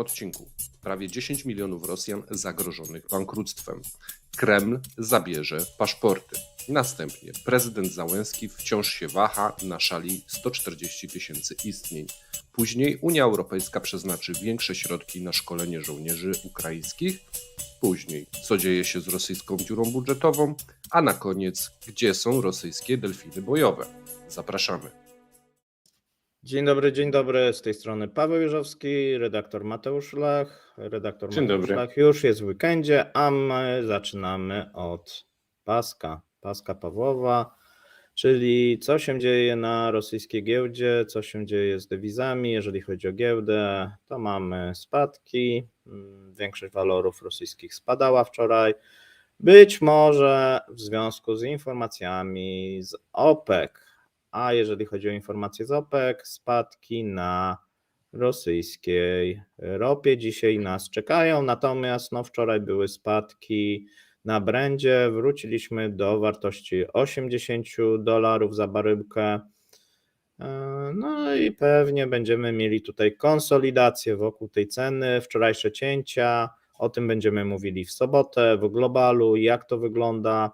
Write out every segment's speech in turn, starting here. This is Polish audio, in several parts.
odcinku prawie 10 milionów Rosjan zagrożonych bankructwem. Kreml zabierze paszporty. Następnie prezydent Załęski wciąż się waha na szali 140 tysięcy istnień. Później Unia Europejska przeznaczy większe środki na szkolenie żołnierzy ukraińskich. Później, co dzieje się z rosyjską dziurą budżetową, a na koniec, gdzie są rosyjskie delfiny bojowe. Zapraszamy. Dzień dobry, dzień dobry. Z tej strony Paweł Jeżowski, redaktor Mateusz Lach. Redaktor Dzień Mateusz dobry. Lach już jest w weekendzie, a my zaczynamy od paska, paska Pawłowa, czyli co się dzieje na rosyjskiej giełdzie, co się dzieje z dewizami. Jeżeli chodzi o giełdę, to mamy spadki. Mm, Większość walorów rosyjskich spadała wczoraj. Być może w związku z informacjami z OPEC, a jeżeli chodzi o informacje z OPEC, spadki na rosyjskiej ropie dzisiaj nas czekają. Natomiast no, wczoraj były spadki na brandzie. Wróciliśmy do wartości 80 dolarów za baryłkę. E, No i pewnie będziemy mieli tutaj konsolidację wokół tej ceny, wczorajsze cięcia. O tym będziemy mówili w sobotę w globalu, jak to wygląda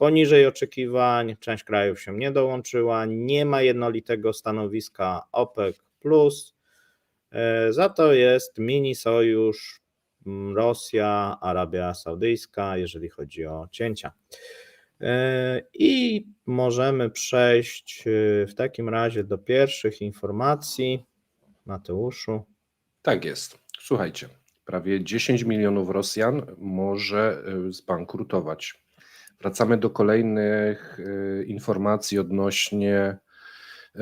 poniżej oczekiwań, część krajów się nie dołączyła, nie ma jednolitego stanowiska OPEC. E, Za to jest mini sojusz mm, Rosja, Arabia Saudyjska, jeżeli chodzi o cięcia. E, I możemy przejść e, w takim razie do pierwszych informacji. Mateuszu. Tak jest. Słuchajcie, prawie 10 milionów Rosjan może zbankrutować. Wracamy do kolejnych y, informacji odnośnie y,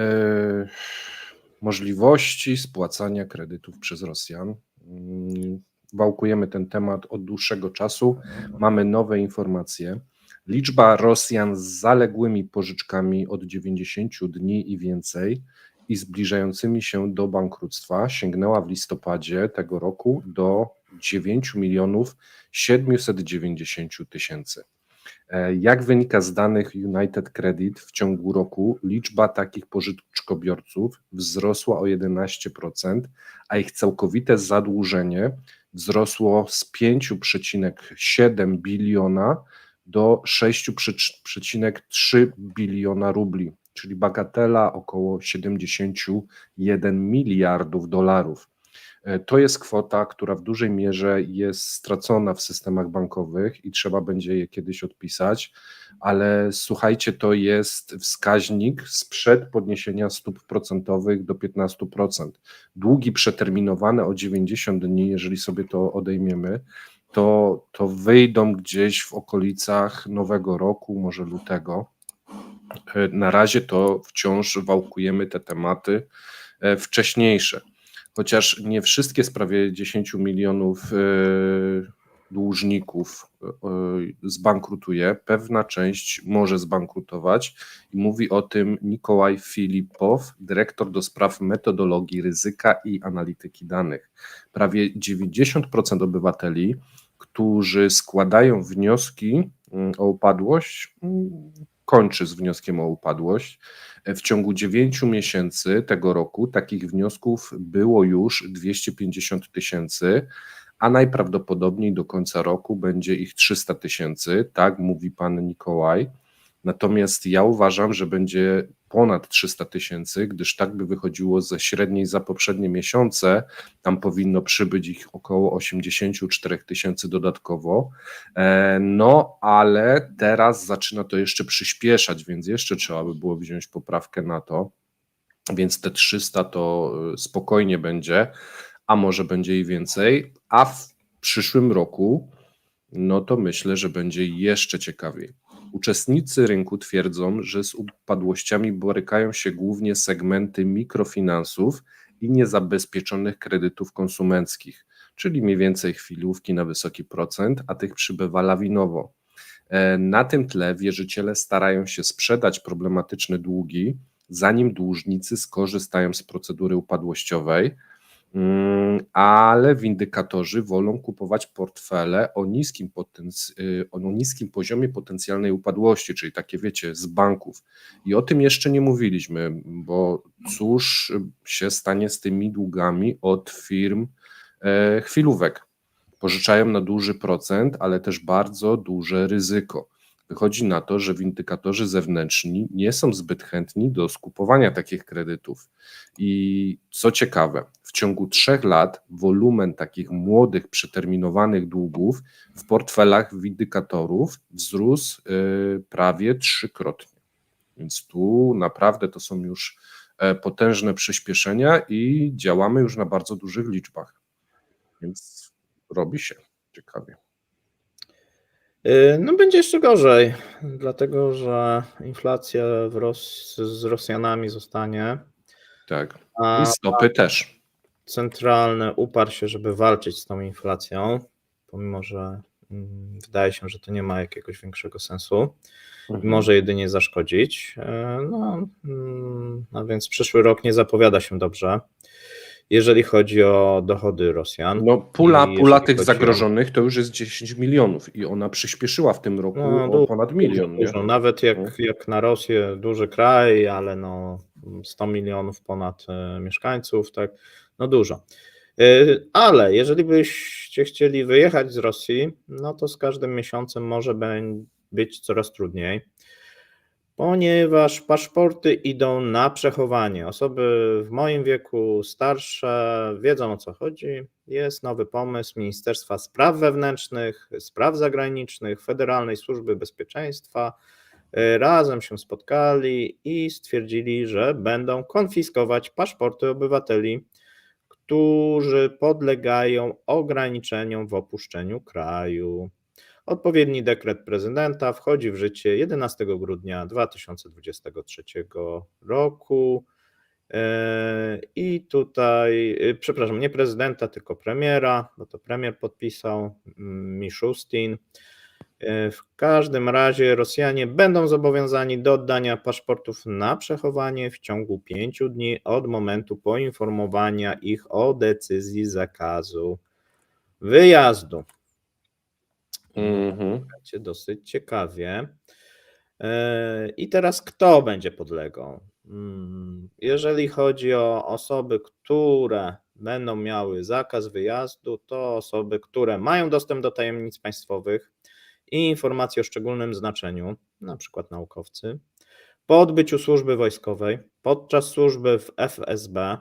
możliwości spłacania kredytów przez Rosjan. Mm, Wałkujemy ten temat od dłuższego czasu. Mamy nowe informacje. Liczba Rosjan z zaległymi pożyczkami od 90 dni i więcej i zbliżającymi się do bankructwa sięgnęła w listopadzie tego roku do 9 milionów 790 tysięcy. E, Jak wynika z danych United Credit, w ciągu roku liczba takich pożyczkobiorców wzrosła o 11%, a ich całkowite zadłużenie wzrosło z 5,7 biliona do 6,3 biliona rubli, czyli bagatela około 71 miliardów dolarów. E, To jest kwota, która w dużej mierze jest stracona w systemach bankowych i trzeba będzie je kiedyś odpisać, ale słuchajcie, to jest wskaźnik sprzed podniesienia stóp procentowych do 15%. Długi przeterminowane o 90 dni, jeżeli sobie to odejmiemy, to, to wyjdą gdzieś w okolicach nowego roku, może lutego. E, Na razie to wciąż wałkujemy te tematy e, wcześniejsze chociaż nie wszystkie z prawie 10 milionów e, dłużników e, zbankrutuje, pewna część może zbankrutować i mówi o tym Nikołaj Filipow, dyrektor do spraw metodologii ryzyka i analityki danych. Prawie 90% obywateli, którzy składają wnioski mm, o upadłość, mm, kończy z wnioskiem o upadłość. W ciągu 9 miesięcy tego roku takich wniosków było już 250 tysięcy, a najprawdopodobniej do końca roku będzie ich 300 tysięcy, tak mówi pan Nikołaj. Natomiast ja uważam, że będzie ponad 300 tysięcy, gdyż tak by wychodziło ze średniej za poprzednie miesiące. Tam powinno przybyć ich około 84 tysięcy dodatkowo. E, No, ale teraz zaczyna to jeszcze przyspieszać, więc jeszcze trzeba by było wziąć poprawkę na to. Więc te 300 to y, spokojnie będzie, a może będzie i więcej. A w przyszłym roku, no to myślę, że będzie jeszcze ciekawiej. Uczestnicy rynku twierdzą, że z upadłościami borykają się głównie segmenty mikrofinansów i niezabezpieczonych kredytów konsumenckich, czyli mniej więcej chwilówki na wysoki procent, a tych przybywa lawinowo. E, Na tym tle wierzyciele starają się sprzedać problematyczne długi, zanim dłużnicy skorzystają z procedury upadłościowej, ale windykatorzy wolą kupować portfele o niskim, y, o niskim poziomie potencjalnej upadłości, czyli takie wiecie, z banków. I o tym jeszcze nie mówiliśmy, bo cóż się stanie z tymi długami od firm e, chwilówek. Pożyczają na duży procent, ale też bardzo duże ryzyko. Wychodzi na to, że windykatorzy zewnętrzni nie są zbyt chętni do skupowania takich kredytów. I co ciekawe, w ciągu trzech lat wolumen takich młodych, przeterminowanych długów w portfelach windykatorów wzrósł y, prawie trzykrotnie. Więc tu naprawdę to są już e, potężne przyspieszenia i działamy już na bardzo dużych liczbach. Więc robi się ciekawie. Yy, No będzie jeszcze gorzej, dlatego że inflacja Ros z Rosjanami zostanie, Tak. a I stopy też. centralny uparł się, żeby walczyć z tą inflacją, pomimo że mm, wydaje się, że to nie ma jakiegoś większego sensu i może jedynie zaszkodzić. E, No, mm, a więc przyszły rok nie zapowiada się dobrze, jeżeli chodzi o dochody Rosjan. No, pula, pula tych chodzi o- zagrożonych to już jest 10 milionów i ona przyspieszyła w tym roku No, ponad milion. Dużo, dużo. Nawet jak, No. jak na Rosję duży kraj, ale no 100 milionów ponad e, mieszkańców, tak, no dużo. E, Ale jeżeli byście chcieli wyjechać z Rosji, no to z każdym miesiącem może być coraz trudniej, ponieważ paszporty idą na przechowanie. Osoby w moim wieku starsze wiedzą o co chodzi. Jest nowy pomysł Ministerstwa Spraw Wewnętrznych, Spraw Zagranicznych, Federalnej Służby Bezpieczeństwa. Razem się spotkali i stwierdzili, że będą konfiskować paszporty obywateli, którzy podlegają ograniczeniom w opuszczeniu kraju. Odpowiedni dekret prezydenta wchodzi w życie 11 grudnia 2023 roku. E, I tutaj, e, przepraszam, nie prezydenta, tylko premiera, bo to premier podpisał, mm, Miszustin. E, W każdym razie Rosjanie będą zobowiązani do oddania paszportów na przechowanie w ciągu pięciu dni od momentu poinformowania ich o decyzji zakazu wyjazdu. Mhm. Będzie dosyć ciekawie. E, I teraz kto będzie podlegał? Mm, Jeżeli chodzi o osoby, które będą miały zakaz wyjazdu, to osoby, które mają dostęp do tajemnic państwowych i informacji o szczególnym znaczeniu, na przykład naukowcy, po odbyciu służby wojskowej, podczas służby w FSB,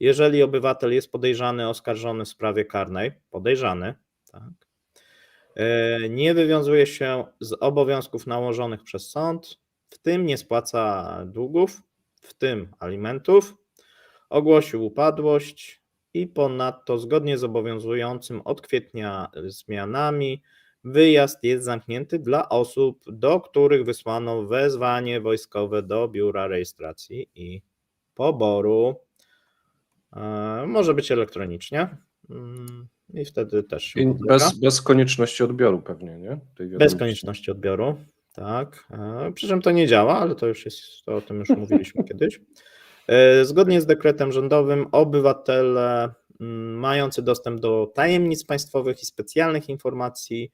jeżeli obywatel jest podejrzany, oskarżony w sprawie karnej, podejrzany, tak, nie wywiązuje się z obowiązków nałożonych przez sąd, w tym nie spłaca długów, w tym alimentów, ogłosił upadłość i ponadto zgodnie z obowiązującym od kwietnia zmianami wyjazd jest zamknięty dla osób, do których wysłano wezwanie wojskowe do biura rejestracji i poboru. E, Może być elektronicznie. I wtedy też I bez, bez konieczności odbioru pewnie, nie? Bez konieczności odbioru, tak. E, Przy czym to nie działa, ale to już jest, to o tym już mówiliśmy kiedyś. E, Zgodnie z dekretem rządowym obywatele mm, mający dostęp do tajemnic państwowych i specjalnych informacji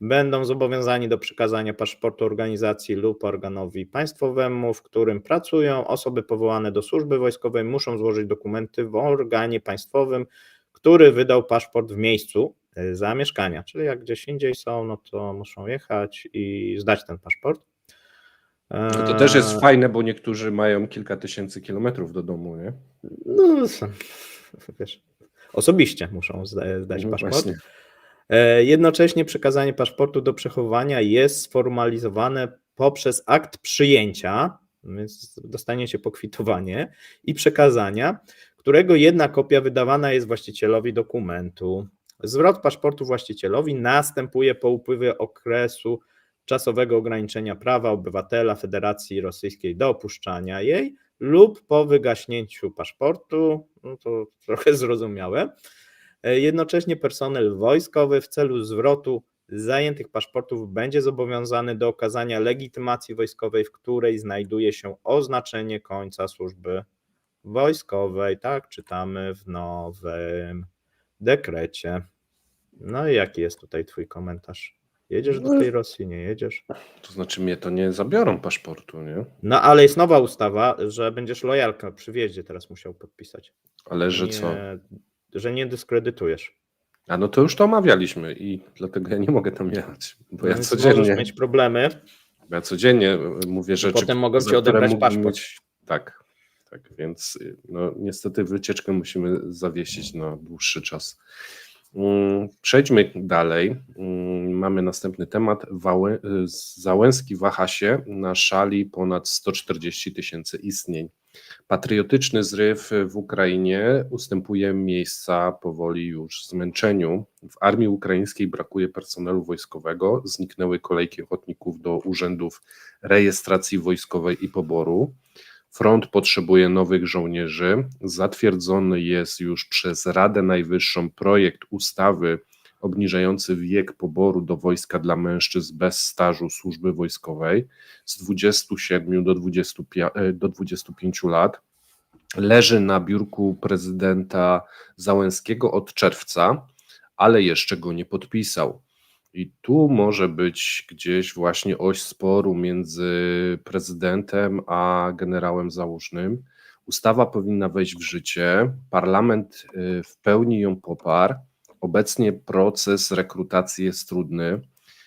będą zobowiązani do przekazania paszportu organizacji lub organowi państwowemu, w którym pracują. Osoby powołane do służby wojskowej muszą złożyć dokumenty w organie państwowym, który wydał paszport w miejscu y, zamieszkania. Czyli jak gdzieś indziej są, no to muszą jechać i zdać ten paszport. No To też jest fajne, bo niektórzy mają kilka tysięcy kilometrów do domu, nie? No, wiesz, osobiście muszą zda- zdać No paszport. właśnie. E, Jednocześnie przekazanie paszportu do przechowania jest sformalizowane poprzez akt przyjęcia, więc dostaniecie pokwitowanie i przekazania, którego jedna kopia wydawana jest właścicielowi dokumentu. Zwrot paszportu właścicielowi następuje po upływie okresu czasowego ograniczenia prawa obywatela Federacji Rosyjskiej do opuszczania jej lub po wygaśnięciu paszportu, no to trochę zrozumiałe. Jednocześnie personel wojskowy w celu zwrotu zajętych paszportów będzie zobowiązany do okazania legitymacji wojskowej, w której znajduje się oznaczenie końca służby wojskowej. Tak czytamy w nowym dekrecie. No i jaki jest tutaj Twój komentarz? Jedziesz do tej Rosji, nie jedziesz? To znaczy mnie to nie zabiorą paszportu, nie? No ale jest nowa ustawa, że będziesz lojalka przy wjeździe teraz musiał podpisać. Ale że nie, co? że nie dyskredytujesz. A no to już to omawialiśmy i dlatego ja nie mogę tam jechać, bo ja Więc codziennie, Możesz mieć problemy. ja codziennie mówię rzeczy, Potem mogą za ci odebrać paszport. mieć- Tak, tak, więc y, no, niestety wycieczkę musimy zawiesić na dłuższy czas. Mm, Przejdźmy dalej. Mm, Mamy następny temat. Wałę, y, Załęski waha się na szali ponad 140 tysięcy istnień. Patriotyczny zryw w Ukrainie ustępuje miejsca powoli już zmęczeniu. W armii ukraińskiej brakuje personelu wojskowego, zniknęły kolejki ochotników do urzędów rejestracji wojskowej i poboru. Front potrzebuje nowych żołnierzy. Zatwierdzony jest już przez Radę Najwyższą projekt ustawy obniżający wiek poboru do wojska dla mężczyzn bez stażu służby wojskowej z 27 do, 25, e, do 25 lat. Leży na biurku prezydenta Załęskiego od czerwca, ale jeszcze go nie podpisał. I tu może być gdzieś właśnie oś sporu między prezydentem a generałem Załużnym. Ustawa powinna wejść w życie. Parlament y, w pełni ją poparł. Obecnie proces rekrutacji jest trudny.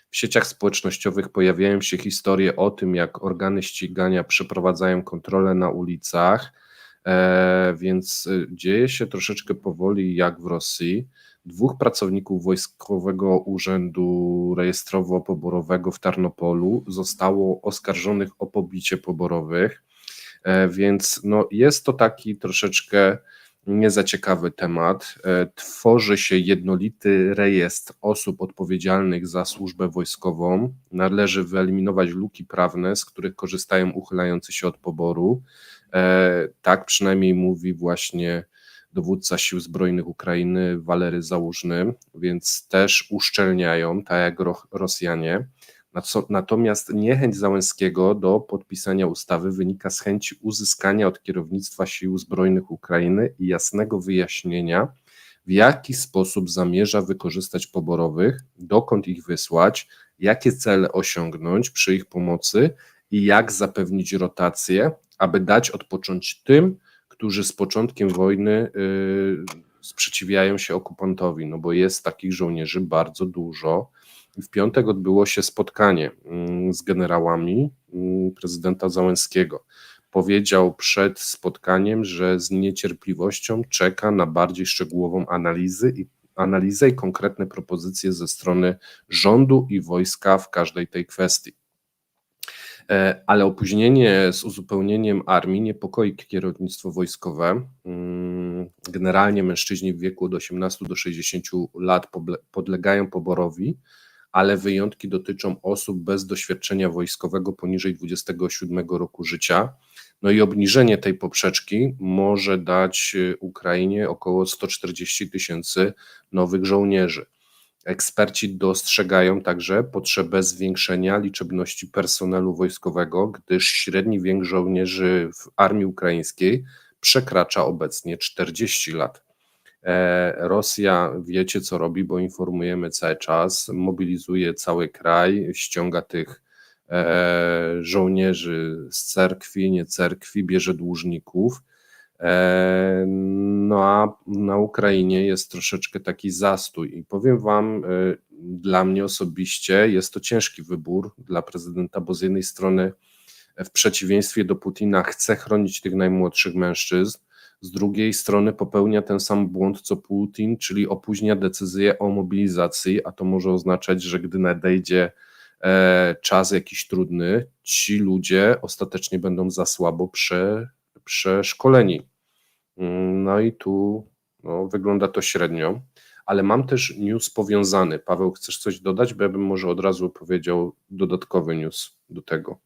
W sieciach społecznościowych pojawiają się historie o tym, jak organy ścigania przeprowadzają kontrolę na ulicach, e, więc y, dzieje się troszeczkę powoli jak w Rosji. Dwóch pracowników Wojskowego Urzędu Rejestrowo-Poborowego w Tarnopolu zostało oskarżonych o pobicie poborowych, e, więc no jest to taki troszeczkę niezaciekawy temat. E, Tworzy się jednolity rejestr osób odpowiedzialnych za służbę wojskową. Należy wyeliminować luki prawne, z których korzystają uchylający się od poboru. E, Tak przynajmniej mówi właśnie dowódca sił zbrojnych Ukrainy Walery Załużny, więc też uszczelniają, tak jak Ro- Rosjanie. Natomiast niechęć Załęskiego do podpisania ustawy wynika z chęci uzyskania od kierownictwa sił zbrojnych Ukrainy jasnego wyjaśnienia, w jaki sposób zamierza wykorzystać poborowych, dokąd ich wysłać, jakie cele osiągnąć przy ich pomocy i jak zapewnić rotację, aby dać odpocząć tym, którzy z początkiem wojny y, sprzeciwiają się okupantowi, no bo jest takich żołnierzy bardzo dużo. W piątek odbyło się spotkanie mm, z generałami mm, prezydenta Załęskiego. Powiedział przed spotkaniem, że z niecierpliwością czeka na bardziej szczegółową analizę i, analizę i konkretne propozycje ze strony rządu i wojska w każdej tej kwestii. E, Ale opóźnienie z uzupełnieniem armii niepokoi kierownictwo wojskowe. Mm, Generalnie mężczyźni w wieku od 18 do 60 lat podlegają poborowi, ale wyjątki dotyczą osób bez doświadczenia wojskowego poniżej 27 roku życia. No i obniżenie tej poprzeczki może dać y, Ukrainie około 140 tysięcy nowych żołnierzy. Eksperci dostrzegają także potrzebę zwiększenia liczebności personelu wojskowego, gdyż średni wiek żołnierzy w armii ukraińskiej przekracza obecnie 40 lat. E, Rosja wiecie co robi, bo informujemy cały czas, mobilizuje cały kraj, ściąga tych e, żołnierzy z cerkwi, nie cerkwi, bierze dłużników. No a na Ukrainie jest troszeczkę taki zastój i powiem Wam, e, dla mnie osobiście jest to ciężki wybór dla prezydenta, bo z jednej strony w przeciwieństwie do Putina chce chronić tych najmłodszych mężczyzn, z drugiej strony popełnia ten sam błąd co Putin, czyli opóźnia decyzję o mobilizacji, a to może oznaczać, że gdy nadejdzie e, czas jakiś trudny, ci ludzie ostatecznie będą za słabo prze, przeszkoleni. No i tu no, wygląda to średnio, ale mam też news powiązany. Paweł, chcesz coś dodać? Bo ja bym może od razu powiedział dodatkowy news do tego.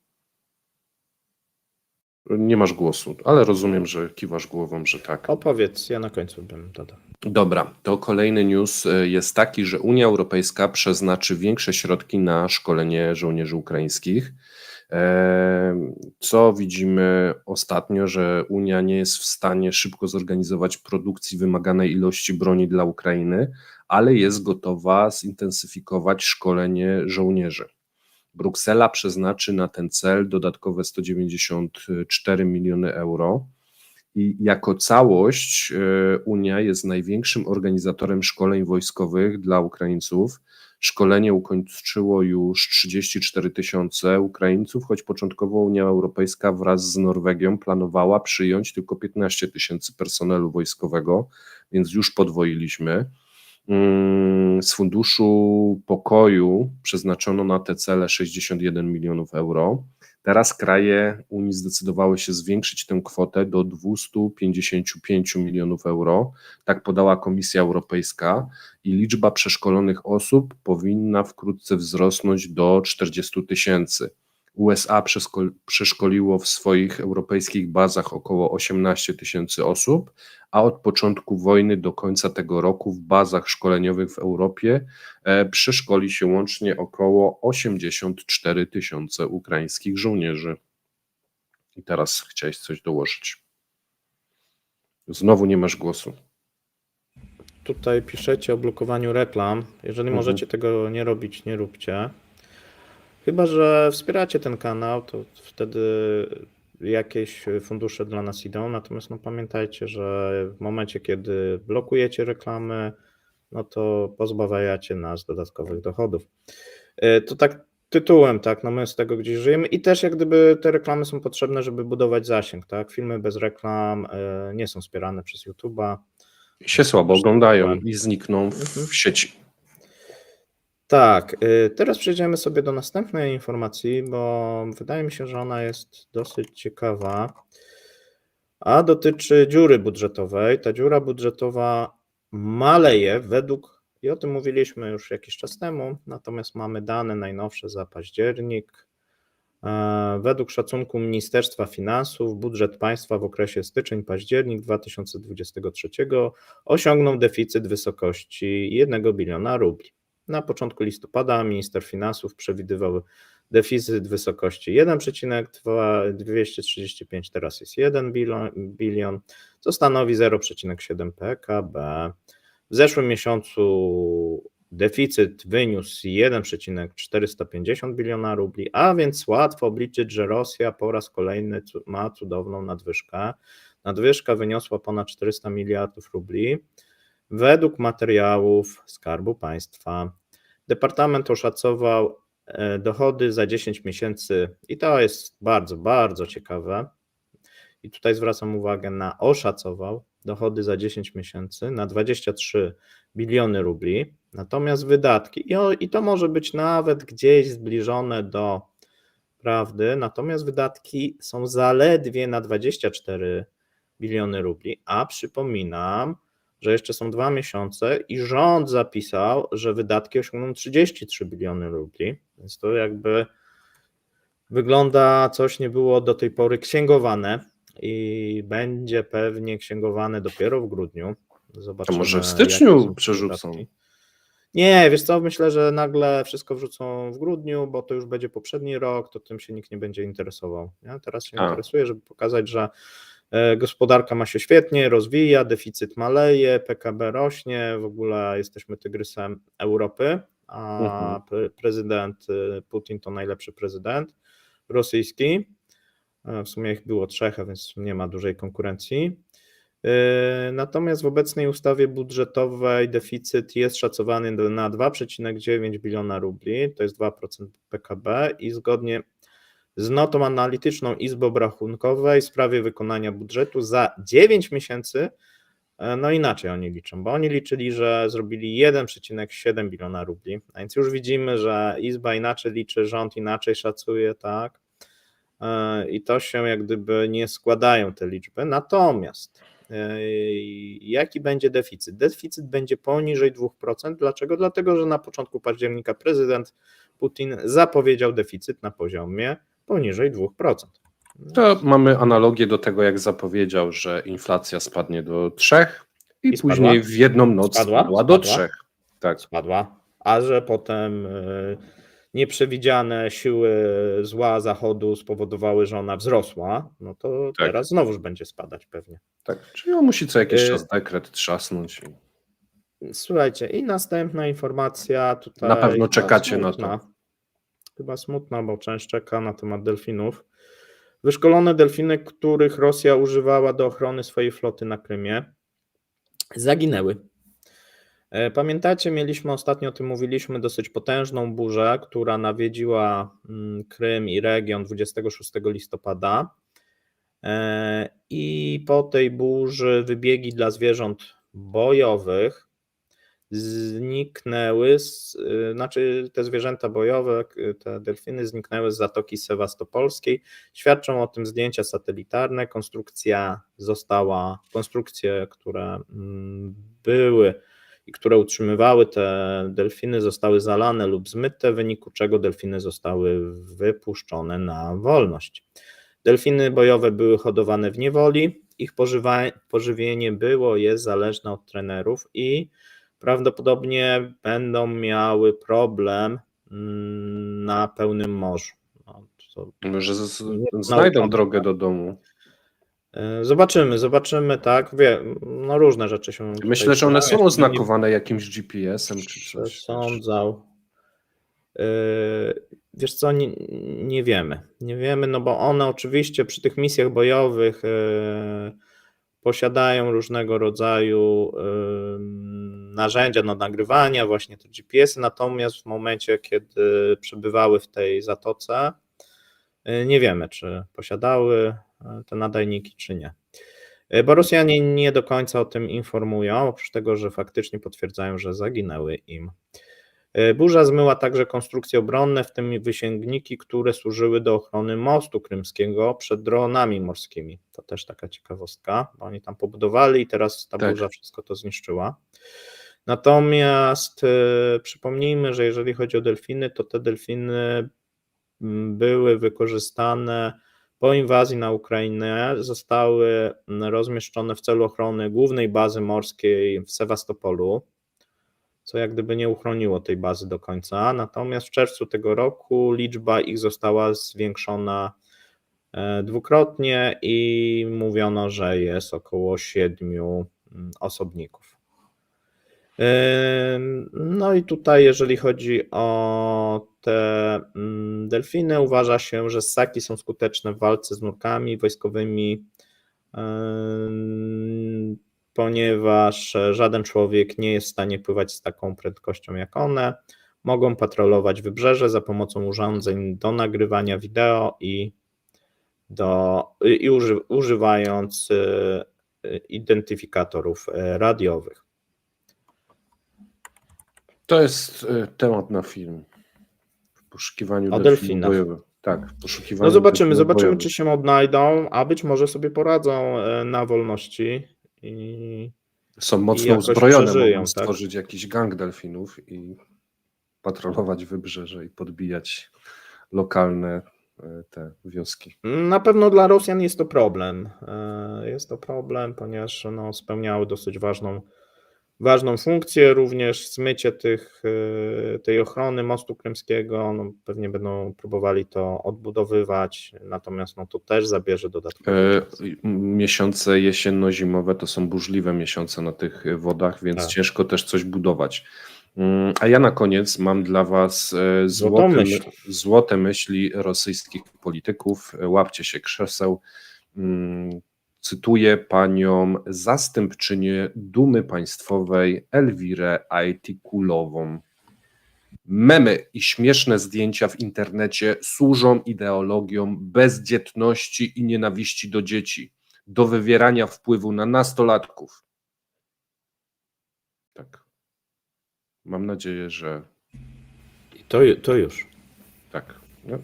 Nie masz głosu, ale rozumiem, że kiwasz głową, że tak. Opowiedz, ja na końcu bym dodał. Dobra, to kolejny news e, jest taki, że Unia Europejska przeznaczy większe środki na szkolenie żołnierzy ukraińskich. Co widzimy ostatnio, że Unia nie jest w stanie szybko zorganizować produkcji wymaganej ilości broni dla Ukrainy, ale jest gotowa zintensyfikować szkolenie żołnierzy. Bruksela przeznaczy na ten cel dodatkowe 194 miliony euro. I jako całość e, Unia jest największym organizatorem szkoleń wojskowych dla Ukraińców. Szkolenie ukończyło już 34 tysiące Ukraińców, choć początkowo Unia Europejska wraz z Norwegią planowała przyjąć tylko 15 tysięcy personelu wojskowego, więc już podwoiliśmy. Mm, Z funduszu pokoju przeznaczono na te cele 61 milionów euro. Teraz kraje Unii zdecydowały się zwiększyć tę kwotę do 255 milionów euro. Tak podała Komisja Europejska i liczba przeszkolonych osób powinna wkrótce wzrosnąć do 40 tysięcy. USA przeszko- przeszkoliło w swoich europejskich bazach około 18 tysięcy osób, a od początku wojny do końca tego roku w bazach szkoleniowych w Europie e, przeszkoli się łącznie około 84 tysiące ukraińskich żołnierzy. I teraz chciałeś coś dołożyć. Znowu nie masz głosu. Tutaj piszecie o blokowaniu reklam. Jeżeli Mhm. możecie tego nie robić, nie róbcie. Chyba, że wspieracie ten kanał, to wtedy jakieś fundusze dla nas idą. Natomiast no, pamiętajcie, że w momencie, kiedy blokujecie reklamy, no to pozbawiacie nas dodatkowych dochodów. E, To tak tytułem, tak, no my z tego gdzieś żyjemy i też jak gdyby te reklamy są potrzebne, żeby budować zasięg, tak. Filmy bez reklam e, nie są wspierane przez YouTube'a. Się słabo oglądają i znikną w, Mhm. w sieci. Tak, y, teraz przejdziemy sobie do następnej informacji, bo wydaje mi się, że ona jest dosyć ciekawa, a dotyczy dziury budżetowej. Ta dziura budżetowa maleje według, i o tym mówiliśmy już jakiś czas temu, natomiast mamy dane najnowsze za październik. E, Według szacunku Ministerstwa Finansów budżet państwa w okresie styczeń-październik 2023 osiągnął deficyt wysokości 1 biliona rubli. Na początku listopada minister finansów przewidywał deficyt w wysokości 1,235, teraz jest 1 bilion, co stanowi 0,7 PKB. W zeszłym miesiącu deficyt wyniósł 1,450 biliona rubli, a więc łatwo obliczyć, że Rosja po raz kolejny ma cudowną nadwyżkę. Nadwyżka wyniosła ponad 400 miliardów rubli według materiałów Skarbu Państwa. Departament oszacował e, dochody za 10 miesięcy i to jest bardzo, bardzo ciekawe. I tutaj zwracam uwagę na oszacował dochody za 10 miesięcy na 23 biliony rubli, natomiast wydatki, i, i to może być nawet gdzieś zbliżone do prawdy, natomiast wydatki są zaledwie na 24 biliony rubli, a przypominam, że jeszcze są dwa miesiące i rząd zapisał, że wydatki osiągną 33 biliony rubli, więc to jakby wygląda coś nie było do tej pory księgowane i będzie pewnie księgowane dopiero w grudniu. Zobaczymy, To może w styczniu przerzucą. wydatki. Nie, wiesz co, myślę, że nagle wszystko wrzucą w grudniu, bo to już będzie poprzedni rok, to tym się nikt nie będzie interesował. Ja teraz się A. interesuję, żeby pokazać, że gospodarka ma się świetnie, rozwija, deficyt maleje, PKB rośnie, w ogóle jesteśmy tygrysem Europy, a Mhm. pre- prezydent e, Putin to najlepszy prezydent rosyjski. E, W sumie ich było trzech, a więc nie ma dużej konkurencji. Yy, Natomiast w obecnej ustawie budżetowej deficyt jest szacowany na 2,9 biliona rubli, to jest 2% PKB i zgodnie z notą analityczną Izby Obrachunkowej w sprawie wykonania budżetu za 9 miesięcy, e, no inaczej oni liczą, bo oni liczyli, że zrobili 1,7 biliona rubli, a więc już widzimy, że Izba inaczej liczy, rząd inaczej szacuje, tak, E, i to się jak gdyby nie składają te liczby. Natomiast e, jaki będzie deficyt? Deficyt będzie poniżej 2%. Dlaczego? Dlatego, że na początku października prezydent Putin zapowiedział deficyt na poziomie poniżej 2%. To mamy analogię do tego, jak zapowiedział, że inflacja spadnie do 3 i, I później w jedną noc Spadła? spadła, do Spadła? 3. Tak. Spadła, a że potem e, nieprzewidziane siły zła Zachodu spowodowały, że ona wzrosła, no to Tak. teraz znowuż będzie spadać pewnie. tak. Czyli on musi co jakiś Y- czas dekret trzasnąć. Słuchajcie, i następna informacja tutaj. Na pewno czekacie na to. Chyba smutna, bo część czeka na temat delfinów. Wyszkolone delfiny, których Rosja używała do ochrony swojej floty na Krymie, zaginęły. E, Pamiętacie, mieliśmy ostatnio o tym mówiliśmy, dosyć potężną burzę, która nawiedziła mm, Krym i region 26 listopada. E, I po tej burzy wybiegi dla zwierząt bojowych zniknęły, z, y, znaczy te zwierzęta bojowe, te delfiny zniknęły z Zatoki Sewastopolskiej. Świadczą o tym zdjęcia satelitarne. Konstrukcja została, konstrukcje, które mm, były i które utrzymywały te delfiny, zostały zalane lub zmyte, w wyniku czego delfiny zostały wypuszczone na wolność. Delfiny bojowe były hodowane w niewoli, ich pożywienie było, jest zależne od trenerów i prawdopodobnie będą miały problem mm, na pełnym morzu. No, Może z, znajdą drogę tak. do domu. e, zobaczymy, zobaczymy, tak, wie, no różne rzeczy się Myślę, że one są oznakowane jakimś GPS-em czy coś. wiesz. Przesądzał. Yy, Wiesz co, nie, nie wiemy. Nie wiemy, no bo one oczywiście przy tych misjach bojowych yy, posiadają różnego rodzaju narzędzia do nagrywania, właśnie te GPS-y, natomiast w momencie, kiedy przebywały w tej zatoce, yy, nie wiemy, czy posiadały yy, te nadajniki, czy nie. Yy, Bo Rosjanie nie do końca o tym informują, oprócz tego, że faktycznie potwierdzają, że zaginęły im. E, Burza zmyła także konstrukcje obronne, w tym wysięgniki, które służyły do ochrony mostu krymskiego przed dronami morskimi. To też taka ciekawostka, bo oni tam pobudowali i teraz ta Tak. burza wszystko to zniszczyła. Natomiast e, przypomnijmy, że jeżeli chodzi o delfiny, to te delfiny m, były wykorzystane po inwazji na Ukrainę, zostały m, rozmieszczone w celu ochrony głównej bazy morskiej w Sewastopolu co jak gdyby nie uchroniło tej bazy do końca. Natomiast w czerwcu tego roku liczba ich została zwiększona e, dwukrotnie i mówiono, że jest około siedmiu mm, osobników. Ym, No i tutaj, jeżeli chodzi o te mm, delfiny, uważa się, że ssaki są skuteczne w walce z nurkami wojskowymi, ym, ponieważ żaden człowiek nie jest w stanie pływać z taką prędkością jak one. Mogą patrolować wybrzeże za pomocą urządzeń do nagrywania wideo i, do, i uży, używając y, y, identyfikatorów y, radiowych. To jest e, temat na film. W poszukiwaniu O delfinów delfinach. bojowych. Tak, w poszukiwaniu No zobaczymy, zobaczymy, bojowych. czy się odnajdą, a być może sobie poradzą na wolności. I Są mocno uzbrojone, przeżyją, mogą tak? stworzyć jakiś gang delfinów i patrolować wybrzeże i podbijać lokalne e, te wioski. na pewno dla Rosjan jest to problem. E, Jest to problem, ponieważ no, spełniały dosyć ważną, ważną funkcję. Również smycie tych, e, tej ochrony mostu krymskiego. No, pewnie będą próbowali to odbudowywać, natomiast no, to też zabierze dodatkowo. E, Miesiące jesienno-zimowe to są burzliwe miesiące na tych wodach, więc Tak. ciężko też coś budować. Mm, A ja na koniec mam dla Was e, złote, myśl. złote myśli rosyjskich polityków. E, Łapcie się krzeseł. Cytuję panią zastępczynię Dumy Państwowej Elwirę Ajtikulową. Memy i śmieszne zdjęcia w internecie służą ideologiom bezdzietności i nienawiści do dzieci, do wywierania wpływu na nastolatków. Tak. Mam nadzieję, że I to, to już. tak. No,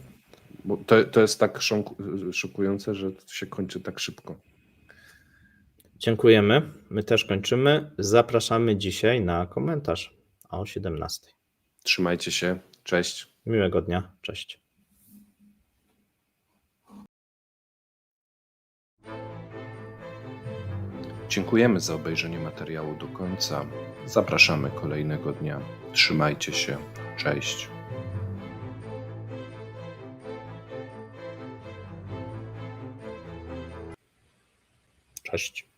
bo to, to jest tak szok- szokujące, że to się kończy tak szybko. Dziękujemy. My też kończymy. Zapraszamy dzisiaj na komentarz o 17. Trzymajcie się. Cześć. Miłego dnia. Cześć. Dziękujemy za obejrzenie materiału do końca. Zapraszamy kolejnego dnia. Trzymajcie się. Cześć. Cześć.